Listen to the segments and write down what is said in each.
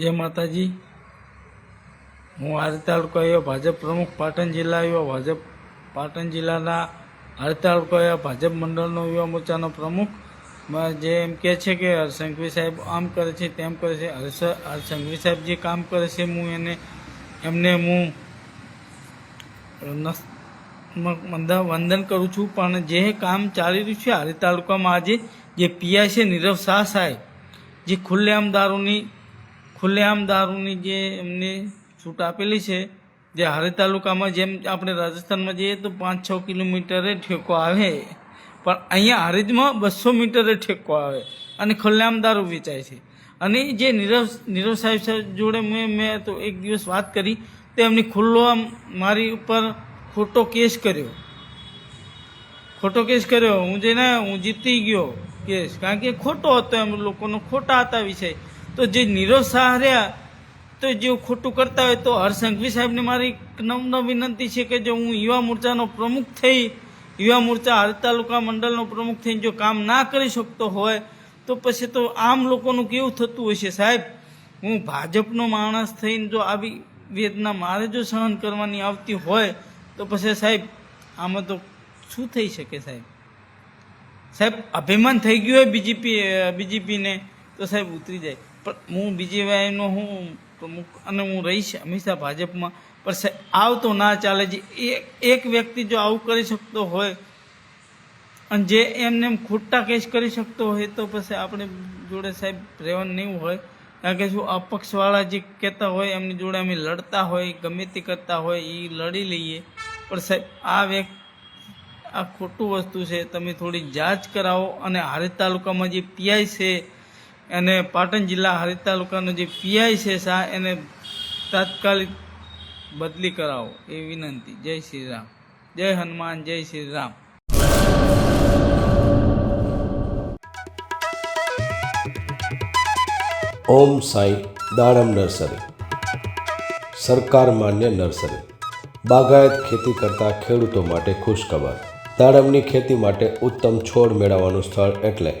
જય માતાજી. હું હારી તાલુકા આવ્યો, ભાજપ પ્રમુખ પાટણ જિલ્લા આવ્યો, ભાજપ પાટણ જિલ્લાના હારી તાલુકા એવા ભાજપ મંડળનો યુવા મોરચાનો પ્રમુખ. જે એમ કહે છે કે હરસંઘવી સાહેબ આમ કરે છે, તેમ કરે છે. હર્ષ હરસંઘવી સાહેબ જે કામ કરે છે, હું એને, એમને હું વંદન કરું છું, પણ જે કામ ચાલી રહ્યું છે હારી તાલુકામાં આજે, જે પીઆઈ છે, નીરવ શાહ સાહેબ, જે ખુલ્લેઆમ દારૂની ખુલ્લેઆમ દારૂની જે એમને છૂટ આપેલી છે, જે હારી તાલુકામાં જેમ આપણે રાજસ્થાનમાં જઈએ તો પાંચ છ કિલોમીટરે ઠેકો આવે. પણ અહીંયા હરિદમાં બસો મીટરે ઠેકો આવે અને ખુલ્લેઆમ દારૂ વેચાય છે. અને જે નીરવ નીરવ સાહેબ સાહેબ જોડે મેં મેં તો એક દિવસ વાત કરી, તો એમની ખુલ્લો આમ મારી ઉપર ખોટો કેસ કર્યો. ખોટો કેસ કર્યો. હું જેને, હું જીતી ગયો કેસ. કારણ કે ખોટો હતો એમ લોકોનો ખોટા હતા વિષય. તો જે નીરવ શાહ રહ્યા, તો જે ખોટું કરતા હોય તો હરસંઘવી સાહેબને મારી નમ્ર વિનંતી છે કે જો હું યુવા મોરચાનો પ્રમુખ થઈ, યુવા મોરચા હર તાલુકા મંડળનો પ્રમુખ થઈને જો કામ ના કરી શકતો હોય, તો પછી તો આમ લોકોનું કેવું થતું હશે સાહેબ? હું ભાજપનો માણસ થઈને જો આવી વેદના મારે જો સહન કરવાની આવતી હોય, તો પછી સાહેબ, આમાં તો શું થઈ શકે સાહેબ? સાહેબ, અભિમાન થઈ ગયું હોય બીજેપી, બીજેપીને, તો સાહેબ ઉતરી જાય. પણ હું વાયનો હું પ્રમુખ અને હું રહીશ હંમેશા ભાજપમાં. પણ આવ તો ના ચાલે જે એક વ્યક્તિ જો આવું કરી શકતો હોય અને જે એમને એમ ખોટા કેસ કરી શકતો હોય તો પછી આપણે જોડે સાહેબ રહેવાનું નહીં હોય. કારણ કે શું, અપક્ષવાળા જે કહેતા હોય, એમની જોડે અમે લડતા હોય, ગમે તે કરતા હોય એ લડી લઈએ. પણ સાહેબ, આ વ્યક્તિ, આ ખોટું વસ્તુ છે, તમે થોડી જાંચ કરાવો અને હારે તાલુકામાં જે પીઆઈ છે અને પાટણ જિલ્લા હરિદ તાલુકાનો જે પીઆઈ છે શાહ, એને તાત્કાલિક બદલી કરાવો એ વિનંતી. જય શ્રી રામ. જય હનુમાન, જય શ્રી રામ. ઓમ સાઈ દાડમ નર્સરી. સરકાર માન્ય નર્સરી. બાગાયત ખેતી કરતા ખેડૂતો માટે ખુશખબર. દાડમની ખેતી માટે ઉત્તમ છોડ મેળવવાનું સ્થળ એટલે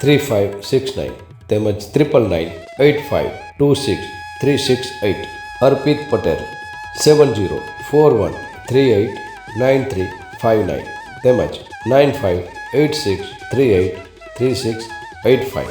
થ્રી ફાઇવ સિક્સ નાઇન તેમજ triple nine eight five two six three six eight Arpit Patel seven zero four one three eight nine three five nine તેમજ nine five eight six three eight three six eight five